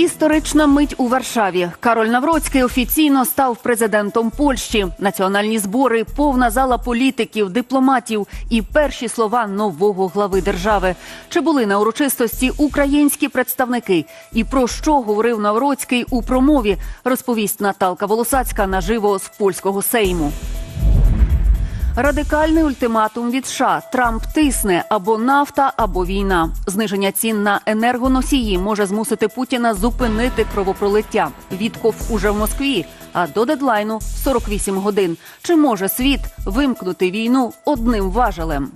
Історична мить у Варшаві. Кароль Навроцький офіційно став президентом Польщі. Національні збори, повна зала політиків, дипломатів і перші слова нового глави держави. Чи були на урочистості українські представники? І про що говорив Навроцький у промові? Розповість Наталка Волосацька наживо з польського сейму. Радикальний ультиматум від США. Трамп тисне або нафта, або війна. Зниження цін на енергоносії може змусити Путіна зупинити кровопролиття. Вітков уже в Москві. А до дедлайну 48 годин. Чи може світ вимкнути війну одним важелем?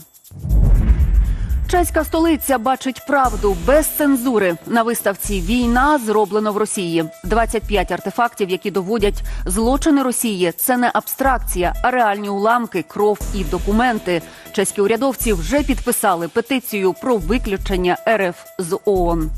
Чеська столиця бачить правду без цензури. На виставці Війна зроблено в Росії. 25 артефактів, які доводять злочини Росії. Це не абстракція, а реальні уламки, кров і документи. Чеські урядовці вже підписали петицію про виключення РФ з ООН.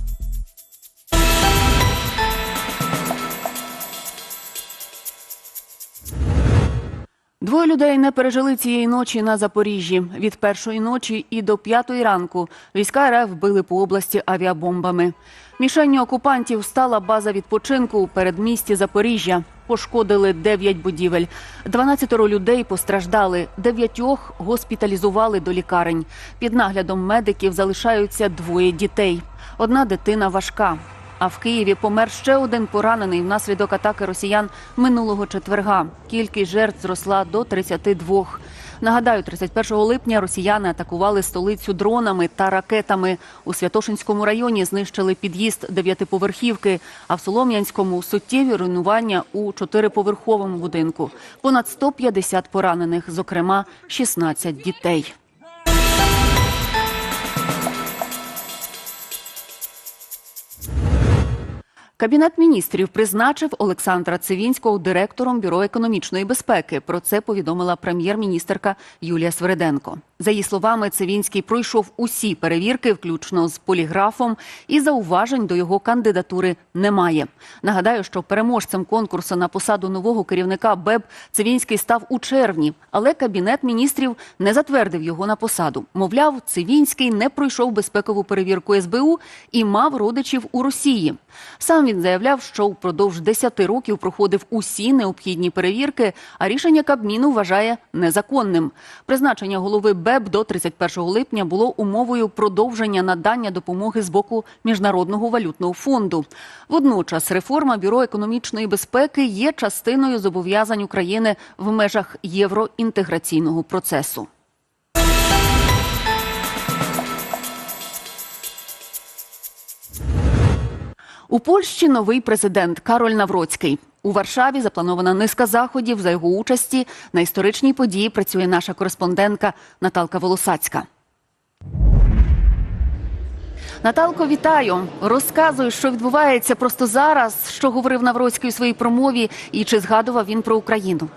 Двоє людей не пережили цієї ночі на Запоріжжі. Від першої ночі і до п'ятої ранку війська РФ били по області авіабомбами. Мішенню окупантів стала база відпочинку у передмісті Запоріжжя. Пошкодили 9 будівель. 12 людей постраждали, дев'ятьох госпіталізували до лікарень. Під наглядом медиків залишаються двоє дітей. Одна дитина важка. А в Києві помер ще один поранений внаслідок атаки росіян минулого четверга. Кількість жертв зросла до 32. Нагадаю, 31 липня росіяни атакували столицю дронами та ракетами. У Святошинському районі знищили під'їзд дев'ятиповерхівки, а в Солом'янському суттєві руйнування у чотириповерховому будинку. Понад 150 поранених, зокрема 16 дітей. Кабінет міністрів призначив Олександра Цивінського директором бюро економічної безпеки. Про це повідомила прем'єр-міністерка Юлія Свереденко. За її словами, Цивінський пройшов усі перевірки, включно з поліграфом, і зауважень до його кандидатури немає. Нагадаю, що переможцем конкурсу на посаду нового керівника БЕБ Цивінський став у червні, але кабінет міністрів не затвердив його на посаду. Мовляв, Цивінський не пройшов безпекову перевірку СБУ і мав родичів у Росії. Сам він заявляв, що впродовж 10 років проходив усі необхідні перевірки, а рішення Кабміну вважає незаконним. Призначення голови БЕБ до 31 липня було умовою продовження надання допомоги з боку Міжнародного валютного фонду. Водночас реформа бюро економічної безпеки є частиною зобов'язань України в межах євроінтеграційного процесу. У Польщі новий президент Кароль Навроцький. У Варшаві запланована низка заходів за його участі. На історичній події працює наша кореспондентка Наталка Волосацька. Наталко, вітаю! Розказуй, що відбувається просто зараз, що говорив Навроцький у своїй промові, і чи згадував він про Україну.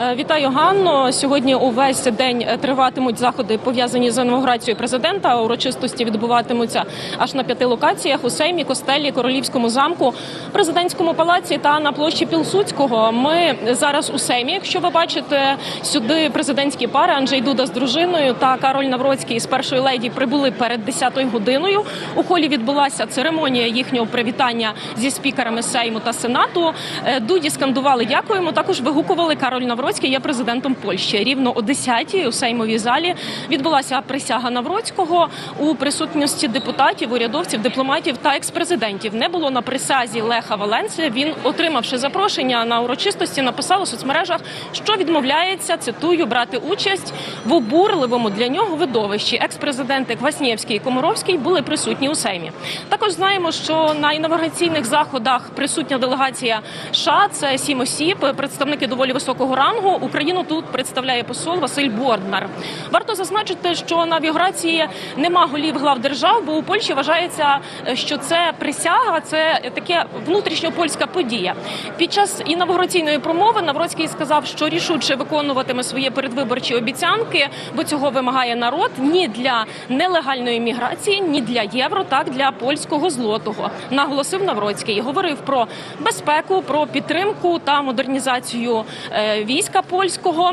Е, Вітаю Ганно. Сьогодні увесь день триватимуть заходи пов'язані з інаугурацією президента. Урочистості відбуватимуться аж на п'яти локаціях у Сеймі, Костелі, Королівському замку, президентському палаці та на площі Пілсудського. Ми зараз у Сеймі. Якщо ви бачите сюди президентські пари Анджей Дуда з дружиною та Кароль Навроцький з першої леді прибули перед 10-ю годиною. У холі відбулася церемонія їхнього привітання зі спікерами Сейму та Сенату. Е, Дуді скандували дякуємо. Також вигукували Кароль Навроцький є президентом Польщі. Рівно о 10-й у Сеймовій залі відбулася присяга Навроцького у присутності депутатів, урядовців, дипломатів та експрезидентів. Не було на присязі Леха Валенція. Він, отримавши запрошення на урочистості, написав у соцмережах, що відмовляється цитую брати участь в обурливому для нього видовищі. Експрезиденти Кваснєвський і Комаровський були присутні у Сеймі. Також знаємо, що на інавгураційних заходах присутня делегація США, це сім осіб, представники доволі високого рангу. Україну тут представляє посол Василь Борднар. Варто зазначити, що на авіаграції нема голів глав держав, бо у Польщі вважається, що це присяга, це таке внутрішньопольська подія. Під час інавгураційної промови Навроцький сказав, що рішуче виконуватиме свої передвиборчі обіцянки, бо цього вимагає народ ні для нелегальної міграції, ні для євро, так для польського злотого. Наголосив Навроцький. Говорив про безпеку, про підтримку та модернізацію е, війська польського.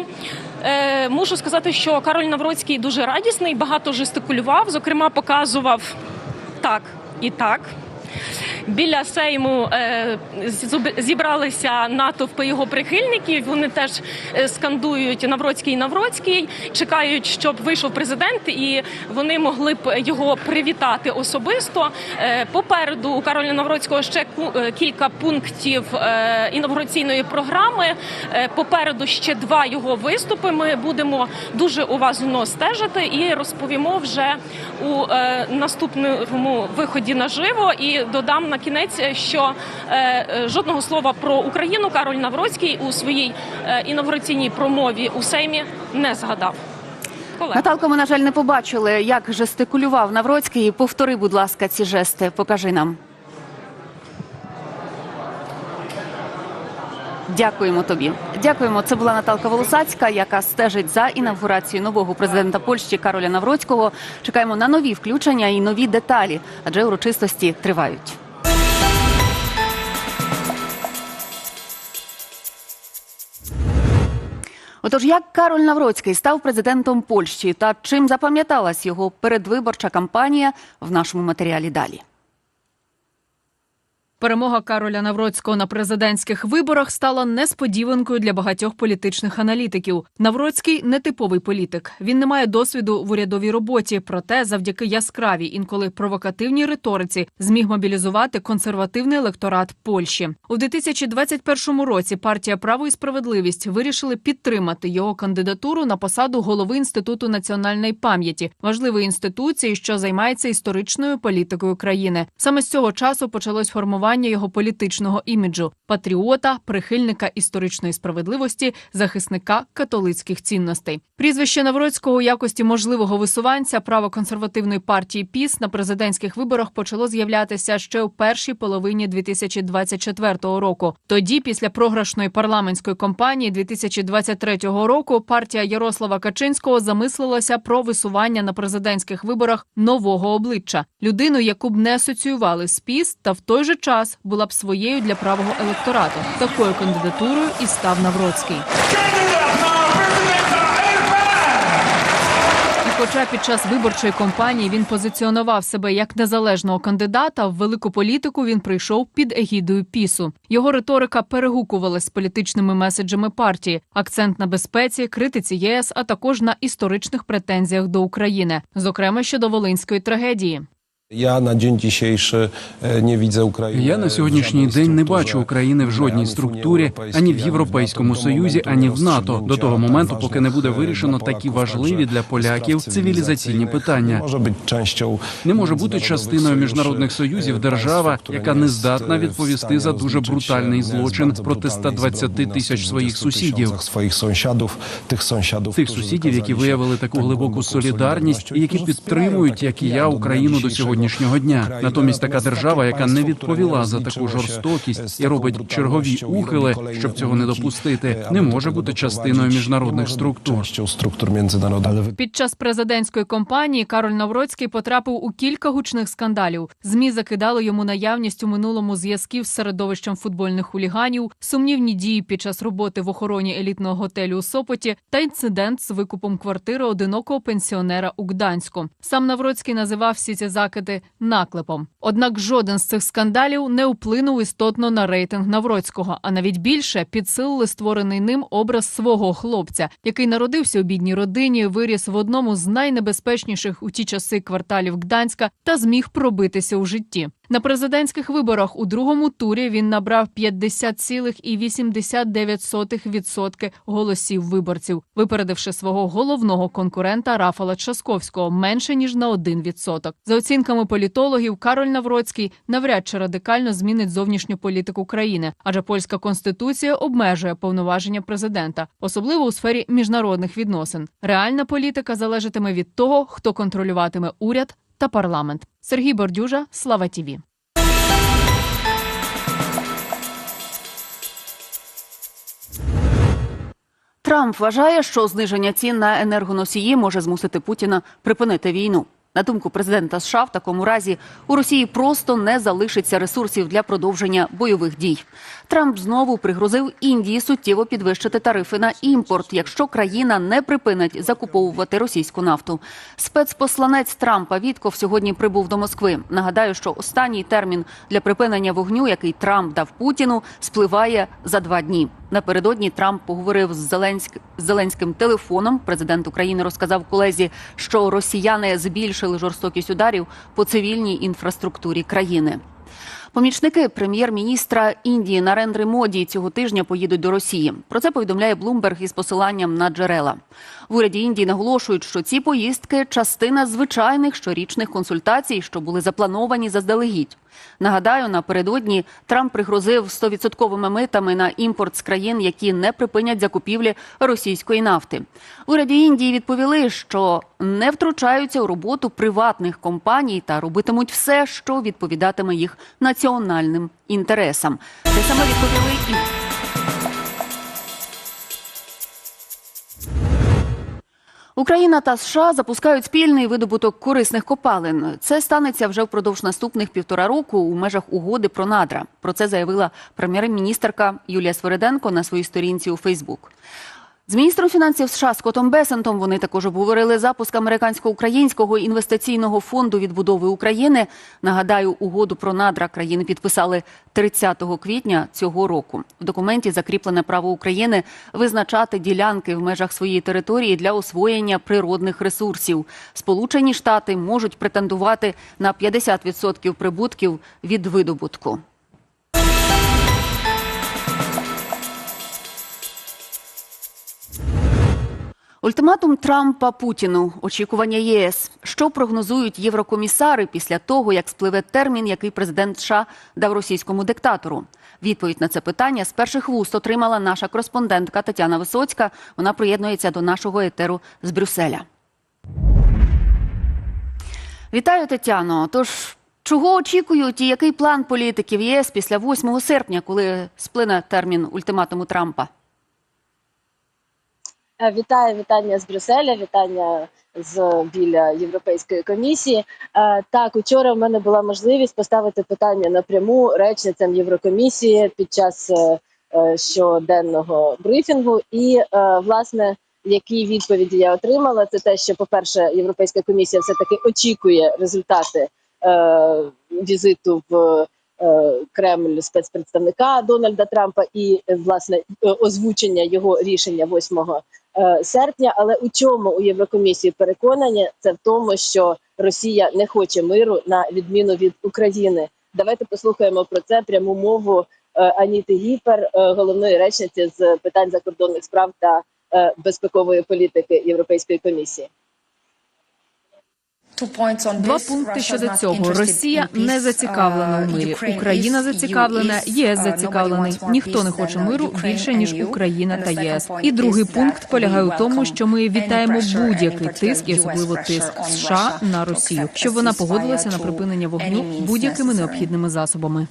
Е, Мушу сказати, що Кароль Навроцький дуже радісний, багато жестикулював, зокрема, показував так. І так. Біля Сейму е, зібралися натовпи його прихильників. Вони теж е, скандують Навроцький Навроцький, чекають, щоб вийшов президент, і вони могли б його привітати особисто. Е, попереду у Кароля Навроцького ще кілька пунктів інавгураційної програми. Попереду ще два його виступи. Ми будемо дуже уважно стежити і розповімо вже у наступному виході наживо. І додам на кінець, що е, е, жодного слова про Україну Кароль Навроцький у своїй е, інавгураційній промові у Сеймі не згадав. Колега. Наталко, ми, на жаль, не побачили, як жестикулював Навроцький. Повтори, будь ласка, ці жести. Покажи нам. Дякуємо тобі. Дякуємо. Це була Наталка Волосацька, яка стежить за інавгурацією нового президента Польщі Кароля Навроцького. Чекаємо на нові включення і нові деталі, адже урочистості тривають. Отож, як Кароль Навроцький став президентом Польщі та чим запам'яталась його передвиборча кампанія в нашому матеріалі далі. Перемога Кароля Навроцького на президентських виборах стала несподіванкою для багатьох політичних аналітиків. Навроцький нетиповий політик. Він не має досвіду в урядовій роботі, проте завдяки яскравій, інколи провокативній риториці зміг мобілізувати консервативний електорат Польщі. У 2021 році партія Право і справедливість вирішили підтримати його кандидатуру на посаду голови інституту національної пам'яті, важливої інституції, що займається історичною політикою країни. Саме з цього часу почалось формування його політичного іміджу патріота, прихильника історичної справедливості, захисника католицьких цінностей. Прізвище Навроцького у якості можливого висуванця правоконсервативної партії ПІС на президентських виборах почало з'являтися ще у першій половині 2024 року. Тоді, після програшної парламентської кампанії 2023 року, партія Ярослава Качинського замислилася про висування на президентських виборах нового обличчя людину, яку б не асоціювали з ПІС, та в той же час була б своєю для правого електорату. Такою кандидатурою і став Навроцький. Хоча під час виборчої кампанії він позиціонував себе як незалежного кандидата, в велику політику він прийшов під егідою пісу. Його риторика перегукувалась з політичними меседжами партії, акцент на безпеці, критиці ЄС, а також на історичних претензіях до України, зокрема щодо волинської трагедії. Ja na dzień dzisiejszy e, nie widzę Ukrainy. Я на сьогоднішній день не бачу України в жодній структурі, ані в Європейському Союзі, ані в НАТО, до того моменту, поки не буде вирішено такі важливі для поляків цивілізаційні питання. Не може бути частиною міжнародних союзів e, держава, яка не здатна e, відповісти за дуже брутальний злочин проти brutalnej 120 zbrodni na тисяч своїх 120 сусідів. swoich sąsiadów, tych sąsiadów, Тих сусідів, які виявили таку глибоку солідарність і які підтримують, як і я, Україну до dzisiejszego. Сьогоднішнього дня. Натомість така держава, яка не відповіла за таку жорстокість і робить чергові ухили, щоб цього не допустити, не може бути частиною міжнародних структур. Під час президентської кампанії Кароль Навроцький потрапив у кілька гучних скандалів. Змі закидали йому наявність у минулому зв'язків з середовищем футбольних хуліганів, сумнівні дії під час роботи в охороні елітного готелю у Сопоті та інцидент з викупом квартири одинокого пенсіонера у Гданську. Сам Навроцький називав всі ці закиди наклепом. Однак жоден з цих скандалів не вплинув істотно на рейтинг Навроцького, а навіть більше підсилили створений ним образ свого хлопця, який народився у бідній родині, виріс в одному з найнебезпечніших у ті часи кварталів Гданська та зміг пробитися у житті. На президентських виборах у другому турі він набрав 50,89% голосів виборців, випередивши свого головного конкурента Рафала Часковського менше ніж на 1%. За оцінками політологів, Кароль Навроцький навряд чи радикально змінить зовнішню політику країни, адже польська конституція обмежує повноваження президента, особливо у сфері міжнародних відносин. Реальна політика залежатиме від того, хто контролюватиме уряд та парламент. Сергій Бордюжа, Слава Тіві. Трамп вважає, що зниження цін на енергоносії може змусити Путіна припинити війну. На думку президента США, в такому разі у Росії просто не залишиться ресурсів для продовження бойових дій. Трамп знову пригрозив Індії суттєво підвищити тарифи на імпорт, якщо країна не припинить закуповувати російську нафту. Спецпосланець Трампа Вітков сьогодні прибув до Москви. Нагадаю, що останній термін для припинення вогню, який Трамп дав Путіну, спливає за два дні. Напередодні Трамп поговорив з Зеленськ... Зеленським телефоном. Президент України розказав колезі, що росіяни збільшили жорстокість ударів по цивільній інфраструктурі країни. Помічники прем'єр-міністра Індії Нарендри Моді цього тижня поїдуть до Росії. Про це повідомляє Блумберг із посиланням на джерела. В уряді Індії наголошують, що ці поїздки частина звичайних щорічних консультацій, що були заплановані заздалегідь. Нагадаю, напередодні Трамп пригрозив 100% митами на імпорт з країн, які не припинять закупівлі російської нафти. Уряді Індії відповіли, що не втручаються у роботу приватних компаній та робитимуть все, що відповідатиме їх національним інтересам. Те саме відповіли і Україна та США запускають спільний видобуток корисних копалин. Це станеться вже впродовж наступних півтора року у межах угоди про надра. Про це заявила прем'єр-міністерка Юлія Свереденко на своїй сторінці у Фейсбук. З міністром фінансів США Скоттом Бесентом вони також обговорили запуск американсько-українського інвестиційного фонду відбудови України. Нагадаю, угоду про надра країни підписали 30 квітня цього року. В документі закріплене право України визначати ділянки в межах своєї території для освоєння природних ресурсів. Сполучені Штати можуть претендувати на 50% прибутків від видобутку. Ультиматум Трампа Путіну. Очікування ЄС. Що прогнозують єврокомісари після того, як спливе термін, який президент США дав російському диктатору? Відповідь на це питання з перших вуст отримала наша кореспондентка Тетяна Висоцька. Вона приєднується до нашого етеру з Брюсселя. Вітаю, Тетяно. Тож чого очікують і який план політиків ЄС після 8 серпня, коли сплине термін ультиматуму Трампа? Е, Вітаю, вітання з Брюсселя, вітання з біля Європейської комісії. Е, Так, учора в мене була можливість поставити питання напряму речницям Єврокомісії під час е, щоденного брифінгу. І власне, які відповіді я отримала, це те, що, по-перше, Європейська комісія все таки очікує результати візиту в. Кремль спецпредставника Дональда Трампа і власне озвучення його рішення 8 е, серпня. Але у чому у Єврокомісії переконані це в тому, що Росія не хоче миру на відміну від України. Давайте послухаємо про це пряму мову е, Аніти Гіпер, е, головної речниці з питань закордонних справ та е, безпекової політики Європейської комісії. Два пункти щодо цього: Росія не зацікавлена у мирі. Україна зацікавлена, єС зацікавлений. Ніхто не хоче миру більше ніж Україна та ЄС. І другий пункт полягає у тому, що ми вітаємо будь-який тиск, і особливо тиск США на Росію, щоб вона погодилася на припинення вогню будь-якими необхідними засобами.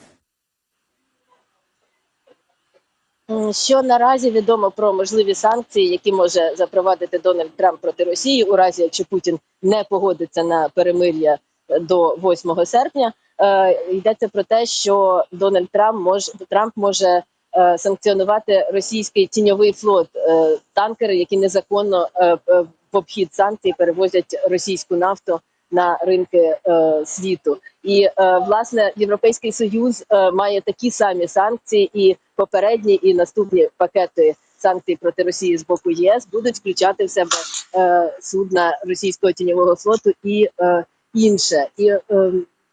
Що наразі відомо про можливі санкції, які може запровадити Дональд Трамп проти Росії, у разі якщо Путін не погодиться на перемир'я е, до 8 серпня, е, йдеться про те, що Дональд Трамп може Трамп може е, санкціонувати російський тіньовий флот, е, танкери, які незаконно е, е, в обхід санкцій перевозять російську нафту на ринки е, світу. І е, власне європейський союз е, має такі самі санкції, і попередні і наступні пакети санкцій проти Росії з боку ЄС будуть включати в себе е, судна російського тіньового флоту і е, інше. І е,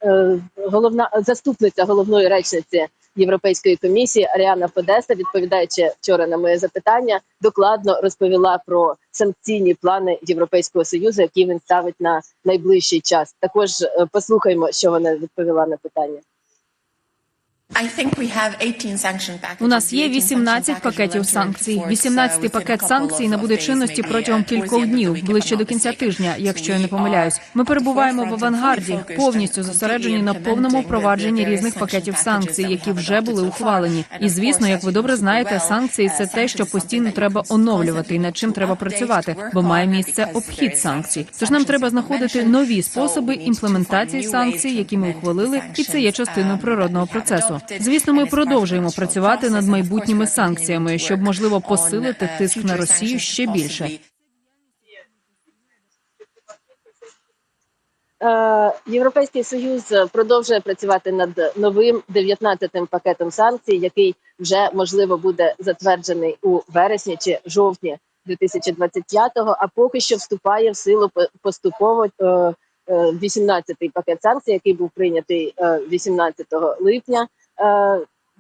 е, головна заступниця головної речниці Європейської комісії Аріана Подеса, відповідаючи вчора на моє запитання, докладно розповіла про санкційні плани Європейського союзу, які він ставить на найближчий час. Також е, послухаймо, що вона відповіла на питання. У нас є 18 пакетів санкцій. 18-й пакет санкцій набуде чинності протягом кількох днів, ближче до кінця тижня, якщо я не помиляюсь. Ми перебуваємо в авангарді, повністю зосереджені на повному впровадженні різних пакетів санкцій, які вже були ухвалені. І звісно, як ви добре знаєте, санкції це те, що постійно треба оновлювати і над чим треба працювати, бо має місце обхід санкцій. Тож нам треба знаходити нові способи імплементації санкцій, які ми ухвалили, і це є частиною природного процесу. Звісно, ми продовжуємо працювати над майбутніми санкціями, щоб можливо посилити тиск на Росію ще більше. Е, Європейський союз продовжує працювати над новим 19-тим пакетом санкцій, який вже можливо буде затверджений у вересні чи жовтні 2025-го, А поки що вступає в силу поступово е, е, 18-й пакет санкцій, який був прийнятий е, 18 липня е,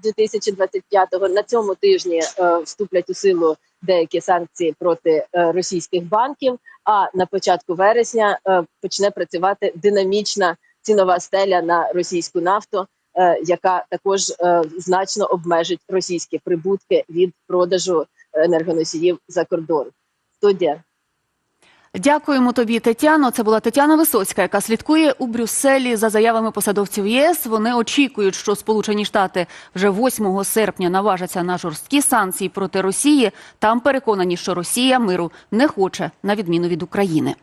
2025-го. На цьому тижні е, вступлять у силу деякі санкції проти е, російських банків. А на початку вересня е, почне працювати динамічна цінова стеля на російську нафту, е, яка також е, значно обмежить російські прибутки від продажу енергоносіїв за кордон. Студія. Дякуємо тобі, Тетяно. Це була Тетяна Висоцька, яка слідкує у Брюсселі за заявами посадовців ЄС. Вони очікують, що Сполучені Штати вже 8 серпня наважаться на жорсткі санкції проти Росії. Там переконані, що Росія миру не хоче, на відміну від України.